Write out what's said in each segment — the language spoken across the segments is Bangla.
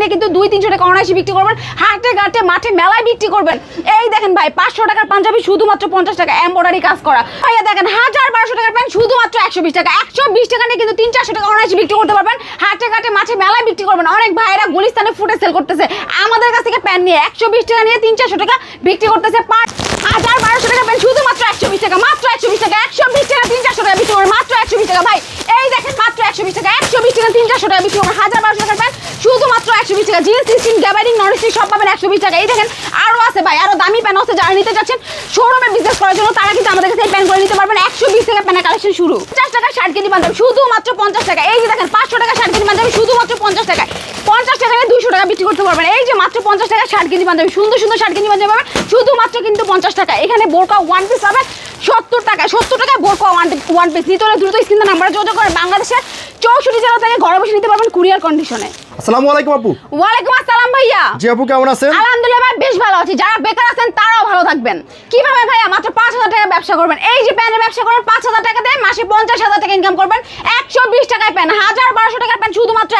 নিয়ে কিন্তু দুই তিনশো টাকা অনায়াসে বিক্রি করবেন। হাটে ঘাটে, মাঠে মেলায় বিক্রি করবেন। এই দেখেন ভাই, পাঁচশো টাকার পাঞ্জাবি শুধুমাত্র পঞ্চাশ টাকা এম্বয়ডারি কাজ করা। ভাইয়া দেখেন, হাজার বারোশো টাকার প্যান্ট শুধুমাত্র একশো বিশ টাকা। একশো বিশ টাকা নিয়ে কিন্তু তিন, চারশো টাকা অনায়াসে বিক্রি করতে পারবেন। হাটে ঘাটে, মাঠে মেলায় বিক্রি করবেন। অনেক ভাইয়েরা গুলিস্তানে ফুটে সেল করতেছে। আমাদের কাছ থেকে প্যান্ট নিয়ে একশো বিশ টাকা নিয়ে তিন, চারশো টাকা বিক্রি করতেছে। পার হাজার বারোশো টাকা প্যান্ট শুধুমাত্র একশো বিশ টাকা, মাত্র একশো বিশ টাকা। একশো বিশ টাকা, তিন, চারশো টাকা বিক্রি করবেন। মাত্র একশো বিশ টাকা। ভাই, এই দেখেন, মাত্র একশো বিশ টাকা, একশো বিশ টাকা, তিন, চারশো টাকা বিক্রি করবেন। হাজার বারোশো প্যান্ট শুধুমাত্র একশো বিশ টাকা। জিন্স, স্কিন, গ্যাবারিং নন সব পাবেন একশো বিশ টাকা। এই দেখেন আরও আছে ভাই আরও দামি প্যান্ট আছে যারা নিতে চাচ্ছেন শোরুমে বিজনেস করার জন্য তারা কিন্তু আমাদের কাছে এই প্যান্ট করে নিতে পারবেন। একশো বিশ টাকা প্যান্টের কালেকশন শুরু। পঞ্চাশ টাকা ষাট কেজি পাঞ্জাবি শুধুমাত্র পঞ্চাশ টাকা। এই যে দেখেন, পাঁচশো টাকা ষাট কেজি পাঞ্জাবি শুধুমাত্র পঞ্চাশ টাকা পঞ্চাশ টাকা নিয়ে দুশো টাকা বিক্রি করতে পারবেন। এই যে মাত্র পঞ্চাশ টাকা ষাট কেজি পাঞ্জাবি সুন্দর সুন্দর ষাট কেজি পাঞ্জাবি পাবেন শুধুমাত্র কিন্তু পঞ্চাশ টাকা। এখানে বোরকা ওয়ান পিস পাবেন সত্তর টাকা সত্তর টাকা বোরকা ওয়ান ওয়ান পিস নিতে হলে দ্রুত স্ক্রিনে নাম্বারে যোগাযোগ করে বাংলাদেশের চৌষট্টি জেলা থেকে ঘরে বসে নিতে পারবেন কুরিয়ার কন্ডিশনে আসসালামু আলাইকুম আপু। ওয়ালাইকুম আসসালাম ভাইয়া। জি আপু কেমন আছেন? আলহামদুলিল্লাহ ভাই বেশ ভালো আছি। যারা বেকার আছেন তারাও ভালো থাকবেন। কীভাবে ভাইয়া মাত্র পাঁচ হাজার টাকা ব্যবসা করবেন? এই যে প্যানের ব্যবসা করবেন পাঁচ হাজার টাকা দিয়ে মাসে পঞ্চাশ হাজার টাকা ইনকাম করবেন। একশো বিশ টাকায় প্যান হাজার বারোশো টাকা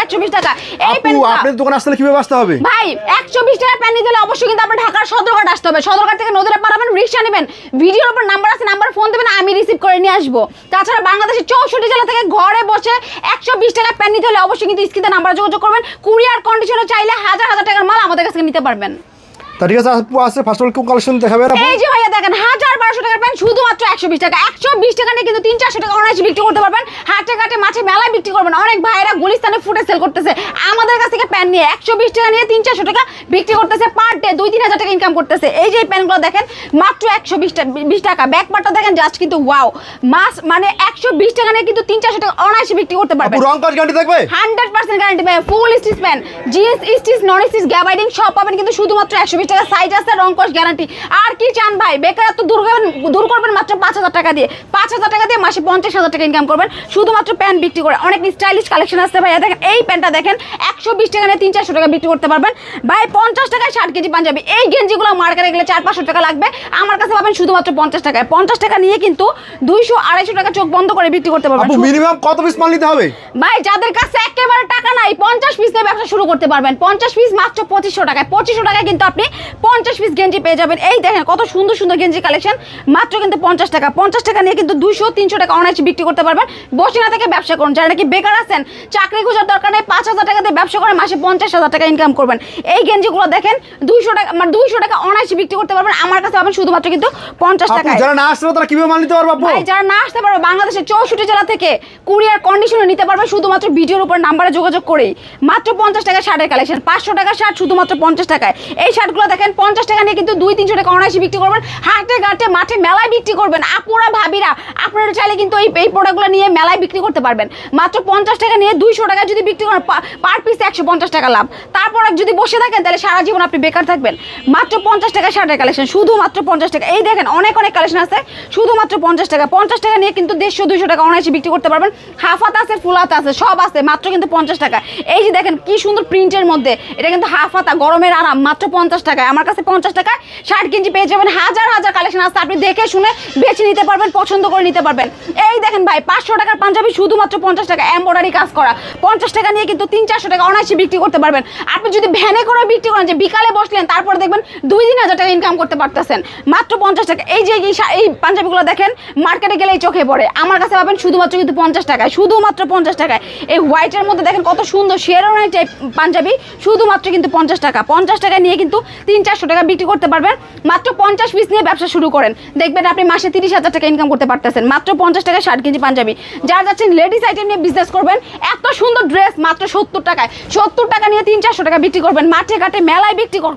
124 টাকা। এই আপনার দোকানে আসলে কীভাবে আসতে হবে? ভাই 124 টাকা পেন নিতে অবশ্যই কিন্তু আপনার ঢাকার সদরঘাট আসতে হবে। সদরঘাট থেকে নদীরা পারাবেন রিক্সা নেবেন। ভিডিওর উপর নাম্বার আছে নাম্বার ফোন দেবেন আমি রিসিভ করে নিয়ে আসব। তাছাড়া বাংলাদেশের চৌষট্টি জেলা থেকে ঘরে বসে 120 টাকা প্যান নিতে হলে অবশ্যই কিন্তু স্ক্রিনে নাম্বার যোগাযোগ করবেন। কুরিয়ার কন্ডিশনে চাইলে হাজার হাজার টাকার মাল আমাদের কাছে নিতে পারবেন। তা ঠিক আছে আপু আছে ফার্স্ট অল কোন কালেকশন দেখাবেন এই যে ভাইয়া দেখেন হাজার বারোশো টাকার প্যান্ট শুধুমাত্র একশো বিশ টাকা। একশো বিশ টাকা নিয়ে কিন্তু তিন চারশো টাকা অনায়াসে বিক্রি করতে পারবেন। হাটে ঘাটে মাঠে মেলায় বিক্রি করবেন। অনেক ভাইয়েরা গুলিস্তানে ফুটে সেল করতেছে। আমাদের কাছ থেকে প্যান্ট নিয়ে একশো বিশ টাকা নিয়ে তিন চারশো টাকা বিক্রি করতেছে পার ডে দুই তিন হাজার টাকা ইনকাম করতেছে। এই যে এই প্যান্টগুলো দেখেন মাত্র একশো বিশ টাকা বিশ টাকা। ব্যাক পার্টটা দেখেন জাস্ট কিন্তু ওয়াও মাস মানে একশো বিশ টাকা নিয়ে কিন্তু তিন চারশো টাকা অনায়াসে বিক্রি করতে আপু পারবেন। রং কাজ গ্যারান্টি থাকবে? হান্ড্রেড পার্সেন্ট গ্যারান্টি পাবেন full stitch pant jeans stitch non stitch gabardine সব পাবেন কিন্তু শুধুমাত্র একশো বিশ টাকা সাইজ আছে রং কস গ্যারান্টি আর কি চান ভাই? বেকারত্ব দূর করবেন দূর করবেন মাত্র পাঁচ হাজার টাকা দিয়ে। পাঁচ হাজার টাকা দিয়ে মাসে পঞ্চাশ হাজার টাকা ইনকাম করবেন। শুধুমাত্র প্যান্ট বিক্রি করে। অনেক স্টাইলিশ কালেকশন আসতে ভাই দেখেন এই প্যান্টটা দেখেন একশো বিশ টাকা নিয়ে তিন চারশো টাকা বিক্রি করতে পারবেন। ভাই পঞ্চাশ টাকায় ষাট কেজি পাঞ্জাবি। এই গেঞ্জিগুলো মার্কেটে গেলে চার পাঁচশো টাকা লাগবে। আমার কাছে পাবেন শুধুমাত্র পঞ্চাশ টাকায়। পঞ্চাশ টাকা নিয়ে কিন্তু দুইশো আড়াইশো টাকা চোখ বন্ধ করে বিক্রি করতে পারবেন। মিনিমাম কত পিস মাল নিতে হবে? ভাই যাদের কাছে একেবারে টাকা নাই পঞ্চাশ পিস দিয়ে ব্যবসা শুরু করতে পারবেন। পঞ্চাশ পিস মাত্র পঁচিশশো টাকায়। পঁচিশশো টাকায় কিন্তু আপনি পঞ্চাশ পিস গেঞ্জি পেয়ে যাবেন। এই দেখেন কত সুন্দর সুন্দর গেঞ্জি কালেকশন মাত্র কিন্তু পঞ্চাশ টাকা। পঞ্চাশ টাকা নিয়ে কিন্তু দুশো তিনশো টাকা অনায়াসে বিক্রি করতে পারবেন। বসিনা থেকে ব্যবসা করুন। যারা নাকি বেকার আছেন চাকরি খোঁজার দরকার নেই পাঁচ হাজার টাকা দিয়ে ব্যবসা করে মাসে পঞ্চাশ হাজার টাকা ইনকাম করবেন। এই গেঞ্জিগুলো দেখেন দুইশো টাকা মানে দুইশো টাকা অনায়াসে বিক্রি করতে পারবেন। আমার কাছে পাবেন শুধুমাত্র কিন্তু পঞ্চাশ টাকায়। যারা না আসতে তারা কীভাবে মাল নিতে পারবে ভাই যারা না আসতে পারবে বাংলাদেশের চৌষট্টি জেলা থেকে কুরিয়ার কন্ডিশনে নিতে পারবে শুধুমাত্র ভিডিওর উপর নাম্বারে যোগাযোগ করেই। মাত্র পঞ্চাশ টাকা শার্টের কালেকশন পাঁচশো টাকা শার্ট শুধুমাত্র পঞ্চাশ টাকায়। এই শার্টগুলো দেখেন, পঞ্চাশ টাকা নিয়ে কিন্তু দুই, তিনশো টাকা অনায়াসে বিক্রি করবেন। হাটে, ঘাটে, মাঠে মেলায় বিক্রি করবেন। আপুরা, ভাবিরা, আপনারা চাইলে কিন্তু এই এই প্রোডাক্টগুলো নিয়ে মেলায় বিক্রি করতে পারবেন। মাত্র পঞ্চাশ টাকা নিয়ে দুইশো টাকা যদি বিক্রি করেন পার পিস একশো পঞ্চাশ টাকা লাভ। তারপর যদি বসে থাকেন, তাহলে সারা জীবন আপনি বেকার থাকবেন। মাত্র পঞ্চাশ টাকা শার্টের কালেকশন শুধুমাত্র পঞ্চাশ টাকা। এই দেখেন, অনেক অনেক কালেকশন আছে। শুধুমাত্র পঞ্চাশ টাকা। পঞ্চাশ টাকা নিয়ে কিন্তু দেড়শো, দুইশো টাকা অনায়াসে বিক্রি করতে পারবেন। হাফ আছে ফুল হাত আছে, সব আছে, মাত্র কিন্তু পঞ্চাশ টাকা এই যে দেখেন, কি সুন্দর প্রিন্টের মধ্যে। এটা কিন্তু হাফ হাতা গরমের আরাম, মাত্র পঞ্চাশ টাকায়। আমার কাছে পঞ্চাশ টাকায় ষাট কেজি পেয়ে যাবেন। হাজার হাজার কালেকশন আছে। আপনি দেখে শুনে বেছে নিতে পারবেন, পছন্দ করে নিতে পারবেন। এই দেখেন ভাই, পাঁচশো টাকার পাঞ্জাবি শুধুমাত্র পঞ্চাশ টাকা এম্বয়ডারি কাজ করা। পঞ্চাশ টাকা নিয়ে কিন্তু তিন, চারশো টাকা অনায়াসে বিক্রি করতে পারবেন। আপনি যদি ভ্যানে করে বিক্রি করেন, যে বিকালে বসলেন, তারপরে দেখবেন দুই, তিন হাজার টাকা ইনকাম করতে পারতেছেন। মাত্র পঞ্চাশ টাকা। এই যে, এই পাঞ্জাবিগুলো দেখেন মার্কেটে গেলেই চোখে পড়ে। আমার কাছে পাবেন শুধুমাত্র কিন্তু পঞ্চাশ টাকায়, শুধুমাত্র পঞ্চাশ টাকায়। এই হোয়াইটের মধ্যে দেখেন কত সুন্দর শেরোনাই টাইপ পাঞ্জাবি, শুধুমাত্র কিন্তু পঞ্চাশ টাকা। পঞ্চাশ টাকা নিয়ে কিন্তু তিন চারশো টাকা বিক্রি করতে পারবেন। মাত্র পঞ্চাশ পিস নিয়ে ব্যবসা শুরু করেন। দেখবেন আপনি মাসে তিরিশ হাজার টাকা ইনকাম করতে পারতেছেন। মাত্র পঞ্চাশ টাকা ষাট কেজি পাঞ্জাবি। যারা যাচ্ছেন লেডিস আইটেম নিয়ে বিজনেস করবেন, এত সুন্দর ড্রেস মাত্র সত্তর টাকায়। সত্তর টাকা নিয়ে তিন চারশো টাকা বিক্রি করবেন। মাঠে ঘাটে মেলায় বিক্রি কর-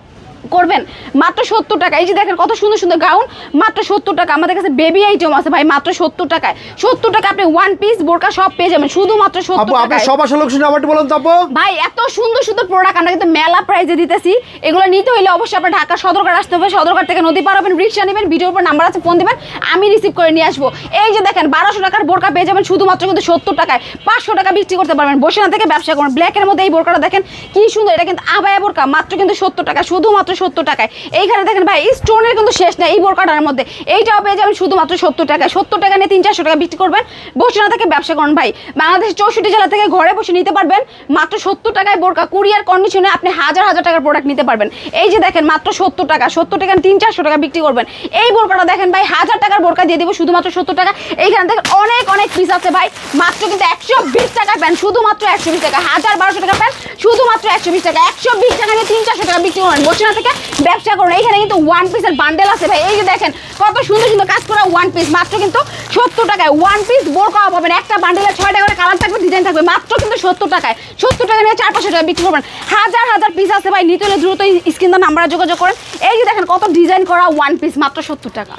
করবেন? মাত্র সত্তর টাকা। এই যে দেখেন কত সুন্দর সুন্দর গাউন মাত্র সত্তর টাকা। আমাদের কাছে বেবি আইটেম আছে ভাই মাত্র সত্তর টাকায়। সত্তর টাকা আপনি ওয়ান পিস বোরকা সব পেয়ে যাবেন শুধুমাত্র সত্তর আপনি সব আসলে লোক শুনে বলুন তো ভাই এত সুন্দর সুন্দর প্রোডাক্ট আমরা কিন্তু মেলা প্রাইজে দিতেছি। এগুলো নিতে হইলে অবশ্যই আপনার ঢাকা সদরঘাট আসতে হবে। সদরঘাট থেকে নদী পার হবেন রিক্সা নেবেন ভিডিওর উপর নাম্বার আছে ফোন দিবেন। আমি রিসিভ করে নিয়ে আসব। এই যে দেখেন বারোশো টাকার বোরকা পেয়ে যাবেন শুধুমাত্র কিন্তু সত্তর টাকায়। পাঁচশো টাকা বিক্রি করতে পারবেন। বসে না থেকে ব্যবসা করবেন। ব্ল্যাকের মধ্যে এই বোরকাটা দেখেন কি সুন্দর এটা কিন্তু আবায়া বোরকা মাত্র কিন্তু সত্তর টাকা। শুধুমাত্র সত্তর টাকায়। এইখানে দেখেন ভাই স্টোনের কিন্তু শেষ নেই এই বোরকাটার মধ্যে। এইটাও পেয়ে যাবেন শুধুমাত্র সত্তর টাকায়। সত্তর টাকা নিয়ে তিন, চারশো টাকা বিক্রি করবেন। বসে না থেকে ব্যবসা করুন ভাই। বাংলাদেশের চৌষট্টি জেলা থেকে ঘরে বসে নিতে পারবেন। মাত্র সত্তর টাকায় বোরকা, কুরিয়ার কন্ডিশনে আপনি হাজার হাজার টাকার প্রোডাক্ট নিতে পারবেন। এই যে দেখেন, মাত্র সত্তর টাকা। সত্তর টাকা তিন, চারশো টাকা বিক্রি করবেন। এই বোরকাটা দেখেন ভাই, হাজার টাকার বোরকা দিয়ে দিব শুধুমাত্র সত্তর টাকা। এইখানে দেখেন অনেক অনেক পিস আছে ভাই। মাত্র কিন্তু একশো বিশ টাকা প্যান্ট, শুধুমাত্র একশো বিশ টাকা। হাজার বারোশো টাকা প্যান্ট, শুধুমাত্র একশো বিশ টাকা। একশো বিশ টাকা নিয়ে তিন, চারশো টাকা বিক্রি করবেন বসে না থেকে ব্যবসা করুন এখানে কিন্তু ওয়ান পিসের বান্ডেল আছে ভাই। এই যে দেখেন, কত সুন্দর সুন্দর কাজ করা ওয়ান পিস মাত্র কিন্তু সত্তর টাকায়। ওয়ান পিস বোরকা পাবেন, একটা বান্ডেলে ছয় টাকা করে কালার থাকবে ডিজাইন থাকবে, মাত্র কিন্তু সত্তর টাকায়। সত্তর টাকা নিয়ে চার পাঁচশো টাকা বিক্রি করবেন। হাজার হাজার পিস আছে ভাই, নিতে হলে দ্রুত স্ক্রিন নাম্বারে যোগাযোগ করেন। এই যে দেখেন, কত ডিজাইন করা ওয়ান পিস মাত্র সত্তর টাকা।